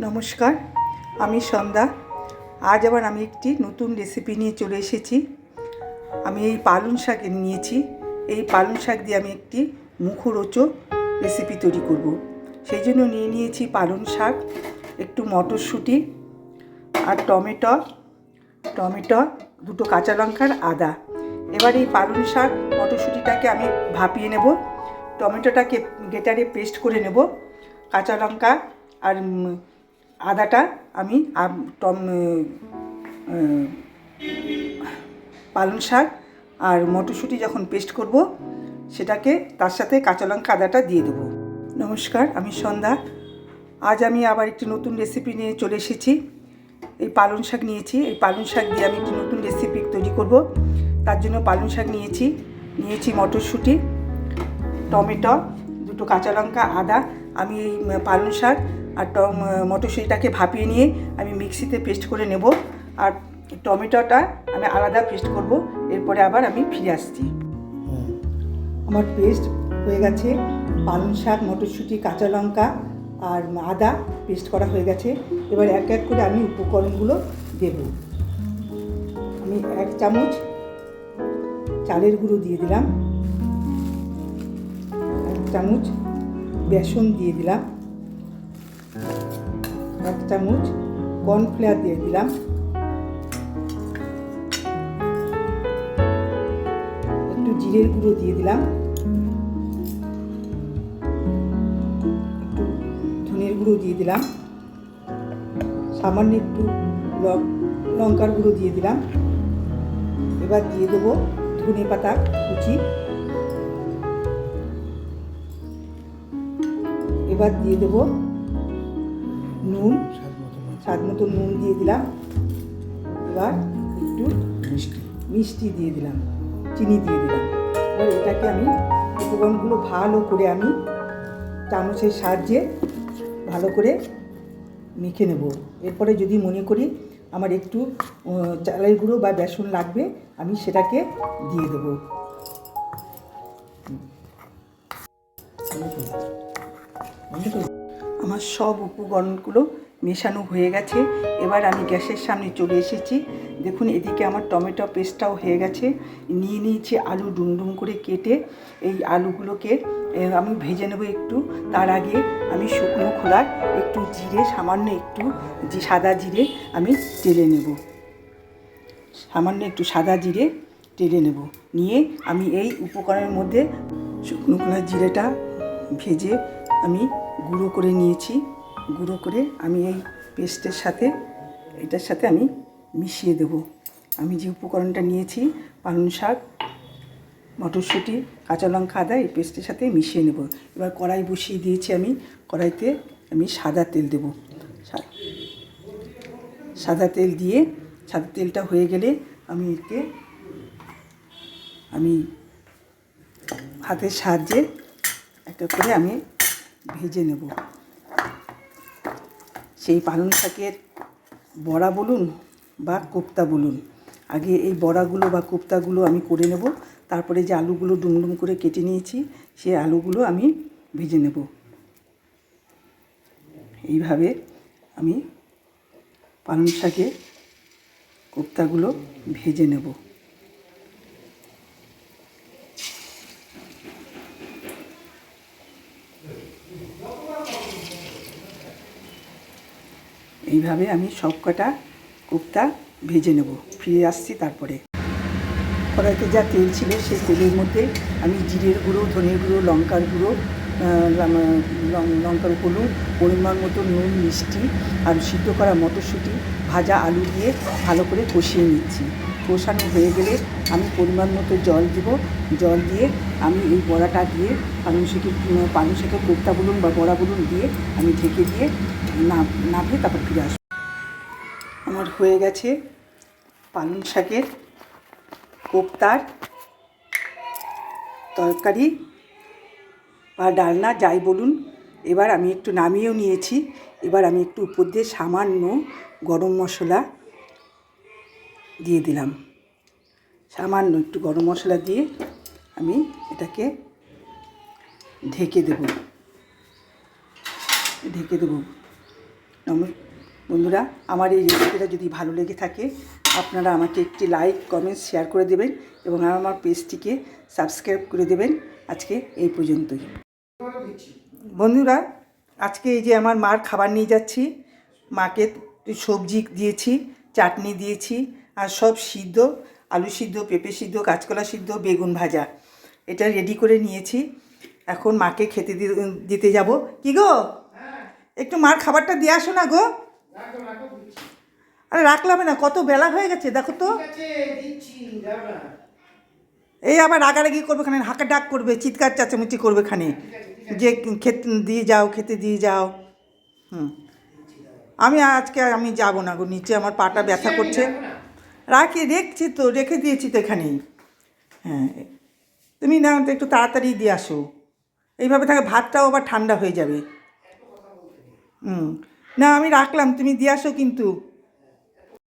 নমস্কার, আমি সন্ধ্যা। আজ আবার আমি একটি নতুন রেসিপি নিয়ে চলে এসেছি। আমি এই পালং শাক নিয়েছি। এই পালং শাক দিয়ে আমি একটি মুখরোচক রেসিপি তৈরি করব। সেই জন্য নিয়ে নিয়েছি পালং শাক, একটু মটরশুঁটি আর টমেটো। টমেটো, দুটো কাঁচা লঙ্কার আদা। এবার এই পালং শাক মটরশুঁটিটাকে আমি ভাপিয়ে নেব। টমেটোটাকে গেটারে পেস্ট করে নেব। কাঁচা লঙ্কা আর আদাটা আমি টম পালং শাক আর মটরশুঁটি যখন পেস্ট করব, সেটাকে তার সাথে কাঁচা লঙ্কা আদাটা দিয়ে দেবো। নমস্কার, আমি সন্ধ্যা। আজ আমি আবার একটি নতুন রেসিপি নিয়ে চলে এসেছি। এই পালং শাক নিয়েছি। এই পালং শাক দিয়ে আমি একটি নতুন রেসিপি তৈরি করব। তার জন্য পালং শাক নিয়েছি। নিয়েছি মটরশুঁটি, টমেটো দুটো কাঁচা লঙ্কা, আদা, আমি এই পালং শাক আর মটরশুঁটিটাকে ভাপিয়ে নিয়ে আমি মিক্সিতে পেস্ট করে নেব। আর টমেটোটা আমি আলাদা পেস্ট করব, এরপরে আবার আমি ফিরে আসছি। আমার পেস্ট হয়ে গেছে। পালং শাক, মটরশুঁটি, কাঁচা লঙ্কা আর আদা পেস্ট করা হয়ে গেছে। এবার এক এক করে আমি উপকরণগুলো দেব। আমি এক চামচ চালের গুঁড়ো দিয়ে দিলাম। চামচ বেসন দিয়ে দিলাম। এক চামচ কর্নফ্লেয়ার দিয়ে দিলাম। একটু জিরের গুঁড়ো দিয়ে দিলাম। একটু ধনের গুঁড়ো দিয়ে দিলাম। সামান্য একটু লঙ্কার গুঁড়ো দিয়ে দিলাম। এবার দিয়ে দেবো ধনে পাতা কুচি। এবার দিয়ে দেবো নুন স্বাদ মতো নুন দিয়ে দিলাম। এবার একটু মিষ্টি। মিষ্টি দিয়ে দিলাম চিনি দিয়ে দিলাম। এবার এটাকে আমি উপকরণগুলো ভালো করে আমি চামচের সাহায্যে ভালো করে মেখে নেব। এরপরে যদি মনে করি আমার একটু চালের গুঁড়ো বা বেসন লাগবে আমি সেটাকে দিয়ে দেবো। আমার সব উপকরণগুলো মেশানো হয়ে গেছে। এবার আমি গ্যাসের সামনে চলে এসেছি। দেখুন, এদিকে আমার টমেটো পেস্টটাও হয়ে গেছে। নিয়ে নিয়েছি আলু ডুমডুম করে কেটে এই আলুগুলোকে আমি ভেজে নেব একটু। তার আগে আমি শুকনো খোলার একটু জিরে, সামান্য একটু যে সাদা জিরে আমি টেলে নেব। সামান্য একটু সাদা জিরে টেলে নেব। নিয়ে আমি এই উপকরণের মধ্যে শুকনো খোলার জিরেটা ভেজে আমি গুঁড়ো করে নিয়েছি। গুঁড়ো করে আমি এই পেস্টের সাথে, এটার সাথে আমি মিশিয়ে দেব। আমি যে উপকরণটা নিয়েছি, পালং শাক, মটরশুঁটি, কাঁচা লঙ্কা, আদা, এই পেস্টের সাথে মিশিয়ে নেব। এবার কড়াই বসিয়ে দিয়েছি আমি। কড়াইতে আমি সাদা তেল দেব। সাদা তেল দিয়ে, সাদা তেলটা হয়ে গেলে আমি এতে আমি হাতের সাহায্যে একটা করে আমি ভেজে নেব। সেই পালং শাকের বড়া বলুন বা কোপ্তা বলুন, আগে এই বড়াগুলো বা কোপ্তাগুলো আমি করে নেব, তারপরে যে আলুগুলো ডুমডুম করে কেটে নিয়েছি সেই আলুগুলো আমি ভেজে নেব। এইভাবে আমি পালং শাকের কোপ্তাগুলো ভেজে নেব। এইভাবে আমি সব কটা কোপ্তা ভেজে নেব। ফিরে আসছি তারপরে। কড়াইতে যা তেল ছিল সেই তেলের মধ্যে আমি জিরের গুঁড়ো, ধনের গুঁড়ো, লঙ্কার গুঁড়ো লঙ্কার হলুদ, পরিমাণ মতো নুন, মিষ্টি আর সিদ্ধ করা মটরশুঁটি, ভাজা আলু দিয়ে ভালো করে কষিয়ে নিচ্ছি। কষানো হয়ে গেলে আমি পরিমাণ মতো জল দিব। জল দিয়ে আমি এই বড়াটা দিয়ে পালং শাকের পালং শাকের কোপ্তা বলুন বা বড়া বলুন দিয়ে আমি ঢেকে দিয়ে না, নামিয়ে তারপর ফিরে আসব। আমার হয়ে গেছে পালং শাকের কোপ্তার তরকারি বা ডালনা, যাই বলুন। এবার আমি একটু নামিয়েও নিয়েছি। এবার আমি একটু উপর দিয়ে সামান্য গরম মশলা দিয়ে দিলাম। সামান্য একটু গরম মশলা দিয়ে আমি এটাকে ঢেকে দেব। ঢেকে দেবো। বন্ধুরা, আমার এই রেসিপিটা যদি ভালো লেগে থাকে, আপনারা আমাকে একটি লাইক, কমেন্ট, শেয়ার করে দেবেন এবং আমার পেজটিকে সাবস্ক্রাইব করে দেবেন। আজকে এই পর্যন্তই। বন্ধুরা, আজকে এই যে আমার মার খাবার নিয়ে যাচ্ছি, মাকে সবজি দিয়েছি, চাটনি দিয়েছি আর সব সিদ্ধ, আলু সিদ্ধ, পেঁপে সিদ্ধ, কাঁচকলা সিদ্ধ, বেগুন ভাজা। এটা রেডি করে নিয়েছি। এখন মাকে খেতে দিতে যাব। কি গো? একটু মার খাবারটা দিয়ে আসো না গো। আরে রাখলাম না, কত বেলা হয়ে গেছে, দেখো তো। এই আবার রাগারাগি করবে খানে, হাঁকা ডাক করবে, চিৎকার চাচামুচি করবে খানে। যে খেতে, দিয়ে যাও, খেতে দিয়ে যাও। হুম। আমি আজকে আমি যাব না গো, নিচে আমার পাটা ব্যথা করছে। রাখি রেখছি তো, রেখে দিয়েছি তো এখানেই। হ্যাঁ তুমি না তো একটু তাড়াতাড়ি দিয়ে আসো। এইভাবে থাকে ভাতটাও আবার ঠান্ডা হয়ে যাবে। হুম, না আমি রাখলাম, তুমি দিয়ে আসো কিন্তু।